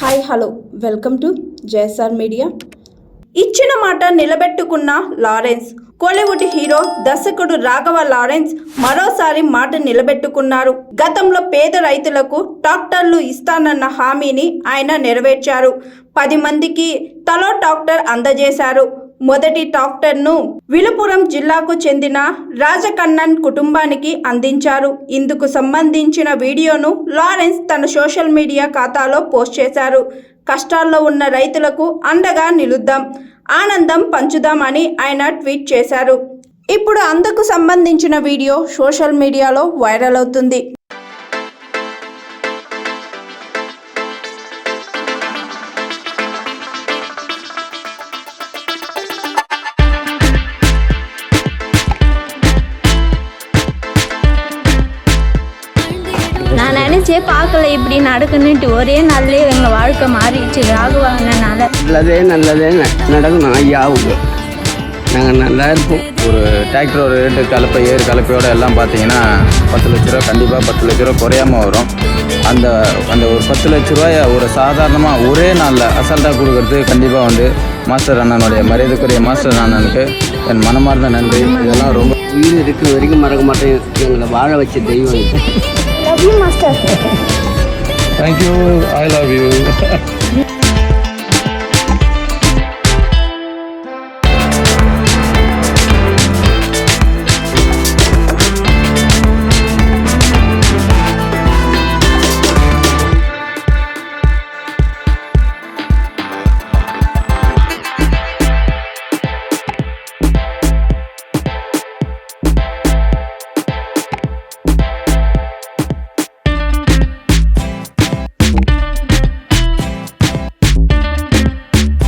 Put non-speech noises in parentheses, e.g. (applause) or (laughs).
Hi hello. Welcome to Jayasar media. ఇచ్చిన మాట నిలబెట్టుకున్న Lawrence Kollywood hero దర్శకుడు రాఘవ లారెన్స్ మరోసారి మాట నిలబెట్టుకున్నారు. గతంలో పేద రైతులకు ట్రాక్టర్లు ఇస్తానన్న హామీని ఆయన నెరవేర్చారు. పది మందికి తలో ట్రాక్టర్ అందజేశారు. మొదటి ట్రాక్టర్ను విలుపురం జిల్లాకు చెందిన రాజకన్నన్ కుటుంబానికి అందించారు. ఇందుకు సంబంధించిన వీడియోను లారెన్స్ తన సోషల్ మీడియా ఖాతాలో పోస్ట్ చేశారు. కష్టాల్లో ఉన్న రైతులకు అండగా నిలుద్దాం ఆనందం పంచుదామని ఆయన ట్వీట్ చేశారు. ఇప్పుడు అందుకు సంబంధించిన వీడియో సోషల్ మీడియాలో వైరల్ అవుతుంది. நினைச்சே பார்க்கல இப்படி நடக்குன்னுட்டு ஒரே நாள்லயே எங்க வாழ்க்கை மாறிடுச்சு. ராகுவாங்கனால நல்லதே நல்லதே ந- நடக்கணும் ஐயாவுக்கு நாங்கள் நல்லா இருப்போம். ஒரு டிராக்டர் ஒரு ரேட்டு கலப்பை ஏறு கலப்பையோட எல்லாம் பார்த்தீங்கன்னா பத்து லட்ச ரூபா கண்டிப்பாக பத்து லட்ச ரூபா குறையாம வரும். அந்த அந்த ஒரு பத்து லட்ச ரூபாய ஒரு சாதாரணமாக ஒரே நாளில் அசால்ட்டாக கொடுக்கறது கண்டிப்பாக வந்து மாஸ்டர் அண்ணனுடைய மரியாதைக்குரிய மாஸ்டர் அண்ணனுக்கு என் மனமார்ந்த நன்றி. இதெல்லாம் ரொம்ப உயிர் இருக்கிற வரைக்கும் மறக்க மாட்டேன். எங்களை வாழ வச்ச தெய்வம். Thank you. I love you. (laughs)